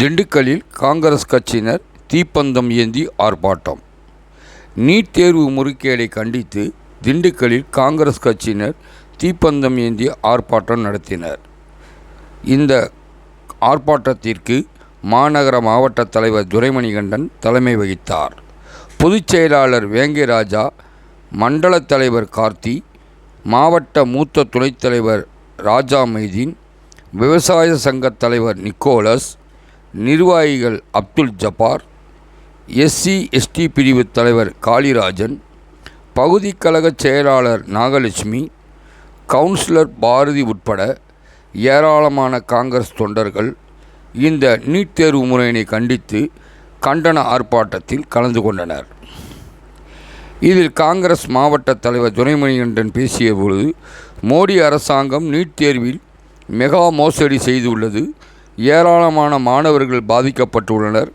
திண்டுக்கல்லில் காங்கிரஸ் கட்சியினர் தீப்பந்தம் ஏந்தி ஆர்ப்பாட்டம். நீட் தேர்வு முறைகேடை கண்டித்து திண்டுக்கல்லில் காங்கிரஸ் கட்சியினர் தீப்பந்தம் ஏந்தி ஆர்ப்பாட்டம் நடத்தினர். இந்த ஆர்ப்பாட்டத்திற்கு மாநகர மாவட்ட தலைவர் துரைமணிகண்டன் தலைமை வகித்தார். பொதுச் செயலாளர் வேங்கைராஜா மண்டல தலைவர் கார்த்தி மாவட்ட மூத்த துணைத் தலைவர் ராஜா மைதீன் விவசாய சங்கத் தலைவர் நிக்கோலஸ் நிர்வாகிகள் அப்துல் ஜப்பார் எஸ்சி எஸ்டி பிரிவு தலைவர் காளிராஜன் பகுதி கழக செயலாளர் நாகலட்சுமி கவுன்சிலர் பாரதி உட்பட ஏராளமான காங்கிரஸ் தொண்டர்கள் இந்த நீட் தேர்வு முறையினை கண்டித்து கண்டன ஆர்ப்பாட்டத்தில் கலந்து கொண்டனர். இதில் காங்கிரஸ் மாவட்ட தலைவர் துரைமணிகண்டன் பேசிய பொழுது மோடி அரசாங்கம் நீட் தேர்வில் மெகா மோசடி செய்துள்ளது. ஏராளமான மாணவர்கள் பாதிக்கப்பட்டுள்ளனர்.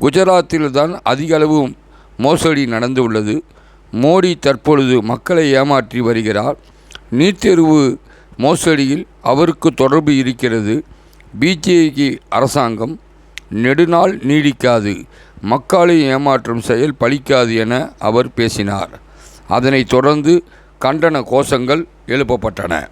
குஜராத்தில்தான் அதிக அளவு மோசடி நடந்துள்ளது. மோடி தற்பொழுது மக்களை ஏமாற்றி வருகிறார். நீட் தேர்வு மோசடியில் அவருக்கு தொடர்பு இருக்கிறது. பிஜேபி அரசாங்கம் நெடுநாள் நீடிக்காது. மக்களை ஏமாற்றும் செயல் பலிக்காது என அவர் பேசினார். அதனைத் தொடர்ந்து கண்டன கோஷங்கள் எழுப்பப்பட்டன.